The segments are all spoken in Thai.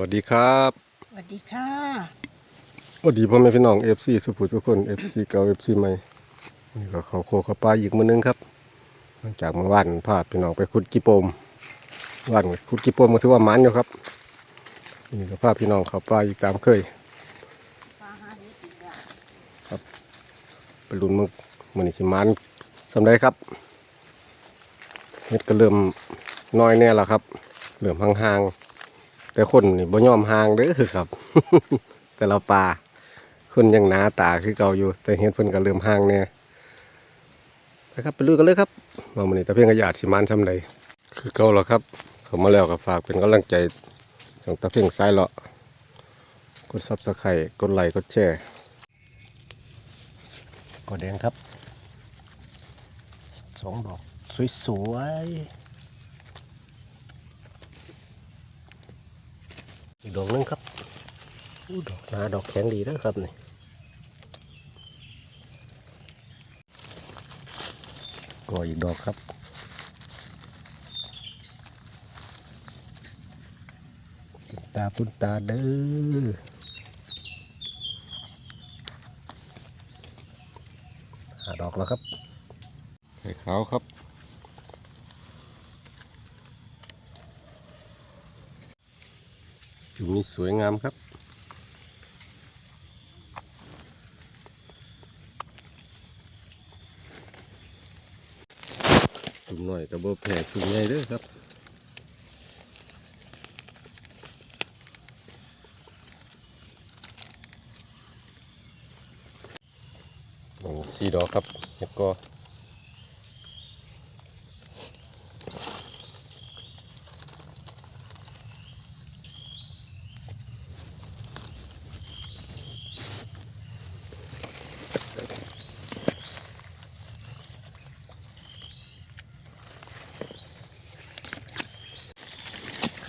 วัสดีครับสวัสดีค่ะสวัสดีพ่อแม่พี่น้องเอฟซีสุภูทุกคนเอฟซีเก่าเอฟซีใหม่นี่ก็เขาโคเขาปลาอีกมือนึงครับหลังจากเมื่อวานพาพี่น้องไปขุดกีโปมวานขุดกีโปมก็ถือว่ามันอยู่ครับนี่ก็พาพี่น้องเขาปลาอีกตามเคยปลาหาเห็ดอีกแล้วไปลุ้นมึกมันนี่สิมันสำได้ครับเฮ็ดก็เริ่มน้อยแน่แล้วครับเริ่มห่างๆ แต่คนนี่บ่ยอมห่างเด้อครับ แต่เราปลาคนยังหนาตาคือเก่าอยู่ แต่เฮ็ดเพิ่นก็เริ่มห่างแน่นะครับไปลุยกันเลยครับว่ามันนี่ตะเพียงกระยาดสิมันสำใดคือเก่าแล้วครับ เขามาแล้วก็ฝากเป็นกำลังใจของตะเพียงซ้ายเลาะกดซับสไครต์กดไลค์กดแชร์กอแดงครับสองดอกสวยๆ อกดอกหนึงครับดอกหนาดอกแข็งดีเด้อครับนี่ก็อีกดอกครับตาปุนตาเด้อหาดอกแล้วครับไข่ขาวครับ จุ่นี้สวยงามครับ จุ่มหน่อยกระโบแผ่จุ่มใหญ่เด้อครับหนึ่งสี่ดอกครับแล้วก็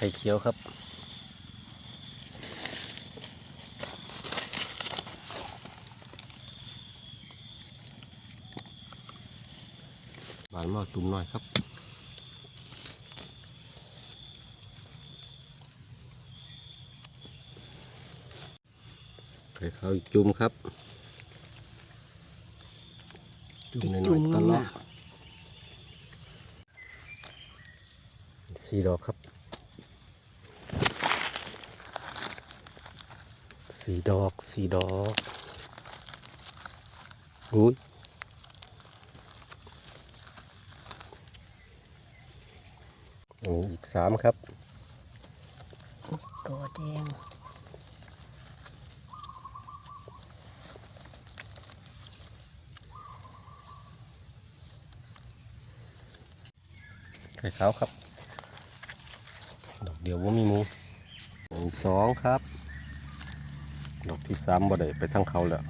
ข่เขียวครับ บานมากตุ่มหน่อยครับไข่ขาวอีกจุ่มครับ จุ่มหน่อยๆตลอดสี่ดอกครับ สี่ดอก สี่ดอกอุ้ยอืมอีกสามครับกอแดงไข่ขาวครับ ดอกเดียวว่ามีหมูดอกสองครับ ดอกที่สามบ่ได้ไปทั้งเขาแล้ว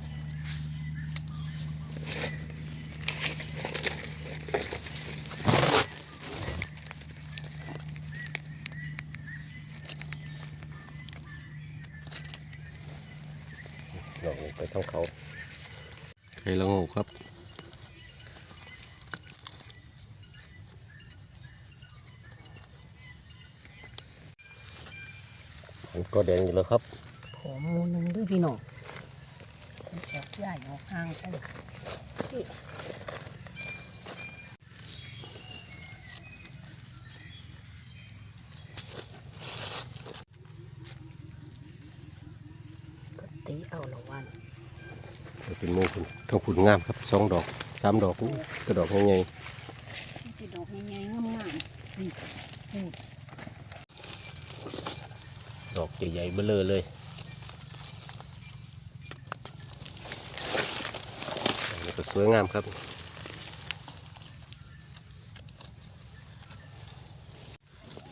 ดอกนี้ไปทั้งเขาไข่ละโงูครับมันก็แดงอยู่แล้วครับ ผมหมูหนึงด้วยพี่น้องจับย่ายออกห่างไปนี่ก็ตีเอาละวันเป็นหมูคุณทั้งผุนงามครับสองดอกสามดอกอู้กระดอกใหญ่จะดอกใหญ่ๆงามๆนี่นี่ๆดอกใหญ่ๆเบ้อเลยเลยอันนี้ ก็สวยงามครับ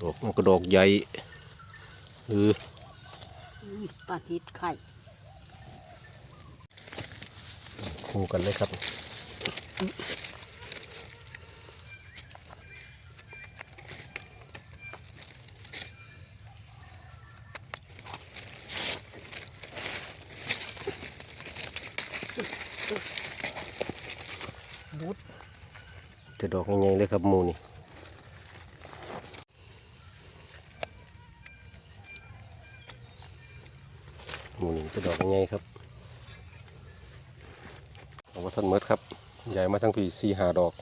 ดอกมันก็ดอกใหญ่เอออุ้ยปลาทิดไข่ คู่กันเลยครับ บุด จะด อกใหญ่ๆเลยครับมูนี่มูนี่เป็นดอกยังไงครับเอาว่าท่านเมิดครับใหญ่มาทั้งปีสี่หาดอก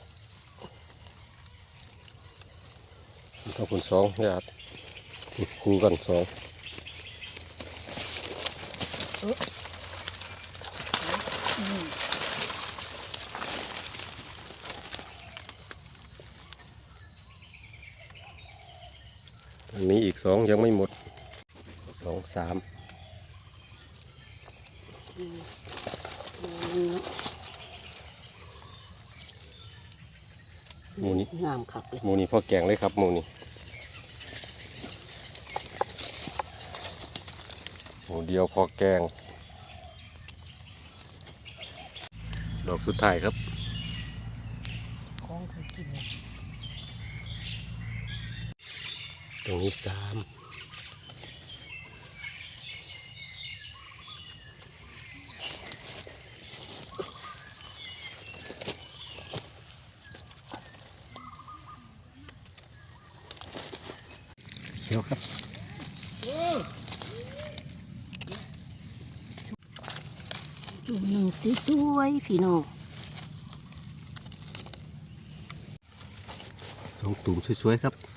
ทั้งคนสองญาติคู่กันสอง อันนี้อีกสองยังไม่หมดสองสามหมูนี่งามคักเลยหมูนี่พ่อแกงเลยครับหมูนี่หมูเดียวพอแกง ดอกสุดท้ายครับของคือกิน ตรงนี้สามเดี๋ยวครับจุ่มหนึ่งสวยๆพี่น้องสองตุ่มสวยๆครับส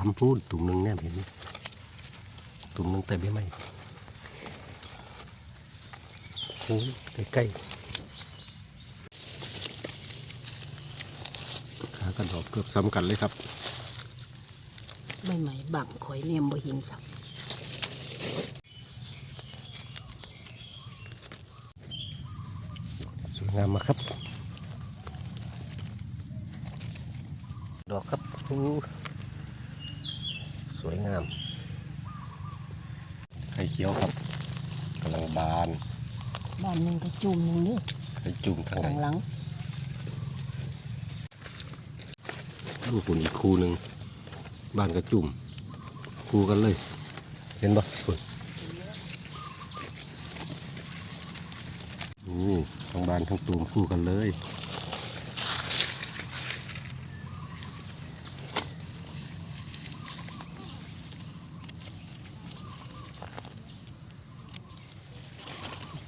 ามพูนตุ่มหนึ่งแน่เห็นไหมตุ่มหนึ่งแต่ไม่ไหมโอ้ยใกล้ๆขากันดอกเกือบซ้ำกันเลยครับใบไม้บังข่อยแนมบ่เห็นสักสวยงามมากครับ ดอกครับอู้ส วยงาม ไข่เขียวครับกำลังบานบ้านหนึ่งก็จุ่มหนึ่งเด้อไข่จุ่มทางไหนข้างหลังลูกคุณอีกคู่หนึ่งบ้านกระจุ่มคู่กันเลย เห็นปะคุณนี่ทั้งบ้านทั้งตูมคู่กันเลย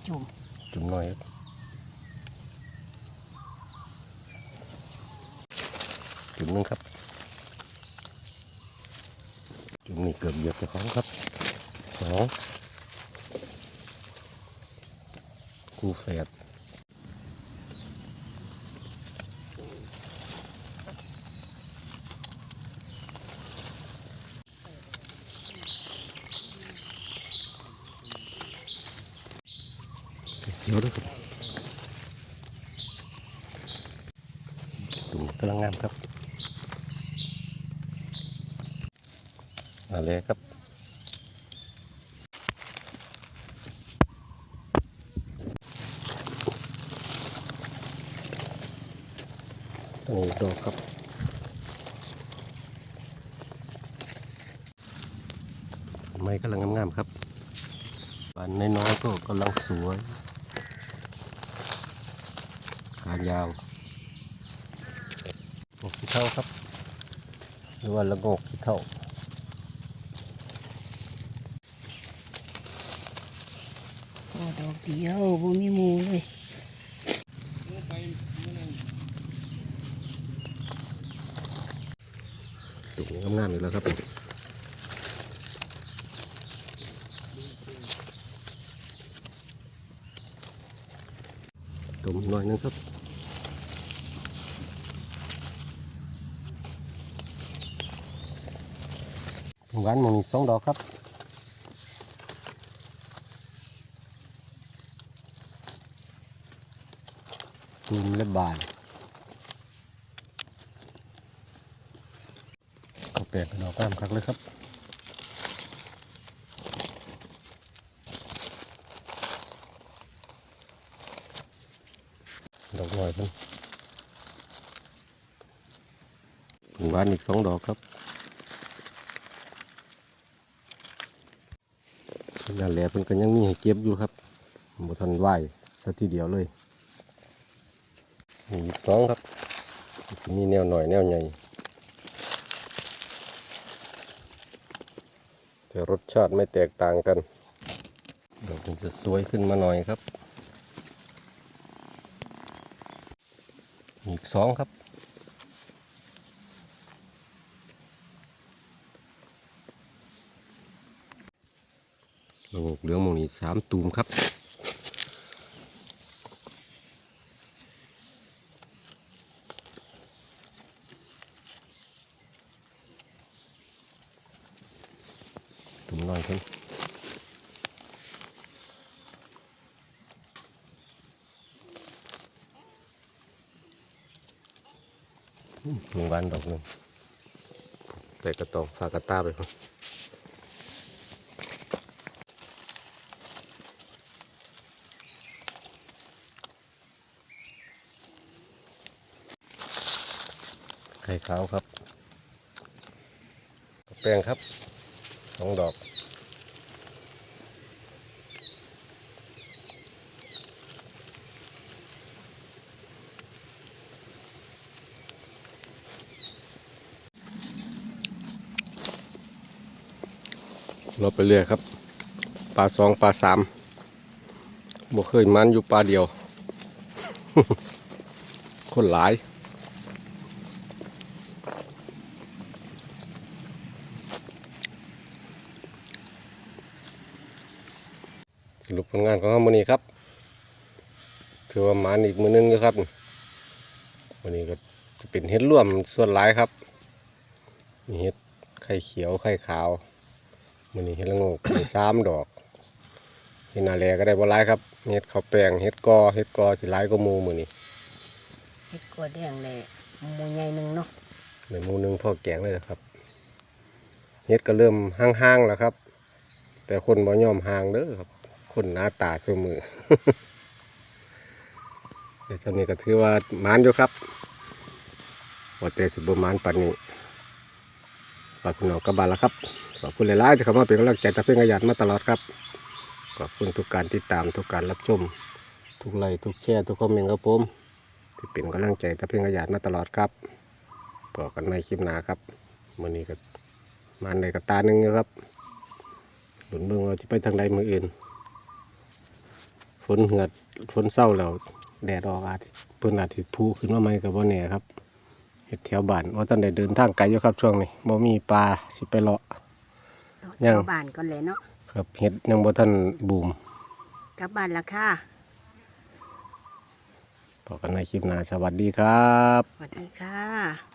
จุ่ม จุ่ม หน่อยจุ่มหนึงครับจุ่มนี่เกือบเหยียบเจ้าของครับสองคู่แฝดเขียวด้วยครับตุ่มกำลังงามครับมาเลยครับตรงนี้ดอกครับไม้กำลังงามๆครับบานน้อยๆก็กำลังสวย ขายาวโงกขี้เท่าครับ หรือว่าละโงกขี้เท่าโอ้ดอกเดียวบ่มีหมูเลยตุ่มงามๆอีกแล้วครับตุ่มหน่อยนึงครับ หวานมันมีสองดอกครับตุ่มและบานก็แปลกเป็นดอกงามคักเลยครับดอกหน่อยกันหวานอีกสองดอกครับ นั่นแหละเพิ่นก็ยังมีให้เก็บอยู่ครับบ่ทันไหวสักทีเดียวเลยมีสองครับสิมีแนวหน่อยแนวใหญ่แต่รสชาติไม่แตกต่างกันเดอกมันจะสวยขึ้นมาหน่อยครับ อีกสองครับ โลกเหลืองมองนี้สามตูมครับตูมน้อยขึ้นอืมหนึ่งวันดอกหนึ่งแต่กระตองฝากกระตาไปครับ ข่ขาวครับแป้งครับสองดอกเราไปเรื่อยครับปลาสองปลาสามบ่เคยมันอยู่ปลาเดียว คนหลาย สรุป ผลงานของเราวันนี้ครับ ถือว่าหมานอีกมือหนึงอยู่ครับวันนี้ก็จะเป็นเห็ดร่วมส่วนหลายครับมีเห็ดไข่เขียวไข่ขาววันนี้เห็ดละโงกมีสามดอกเห็ดนาแลก็ได้บ่หลายครับมีเห็ดข้าวแป้งเห็ดกอเห็ดกอสิหลายก็มูมือนี้เฮ็ดกลัวแดงเลยหมูใหญ่หนึ่งเนาะในหมูหนึงพ่อแกงเลยนะครับเห็ดก็เริ่มห่างๆแล้วครับ แต่คนบ่ยอมห่างเด้อครับ คนหน้าตาสมือแต่ตอนนี้ก็ถือว่ามานอยู่ครับว่าแต่สิบมานปานนี้ฝากคุณน้องกลับบาล้วครับขอบคุณหลายๆที่เข้ามาเป็นกำลังใจตะเพ่งขยันมาตลอดครับขอบคุณทุกการติดตามทุกการรับชม ทุกไลค์ทุกแชร์ทุกคอมเมนต์ครับผมที่เป็นกำลังใจตะเพ่งขยันมาตลอดครับบอกกันในคลิปหน้าครับมื่อนี้ก็มานในกระตาหนึ่งนะครับหลุนเบิ่งเราจะไปทางใดมืออื่น นเหือดฝนเศร้าแล้วแดดออกอาจเพิ่นอาจสิพูขึ้นมาใหม่กับบ่แน่ครับเฮ็ดแถวบ้านว่าตอนได้เดินทางไกลอยู่ครับช่วงนี้บ่มีปลาสิไปเลาะ ยังเข้าบ้านก่อนเลยเนาะครับเฮ็ดยังบ่ทันบูมกลับบ้านและค่ะพบกันในคลิปหน้าสวัสดีครับ สวัสดีค่ะ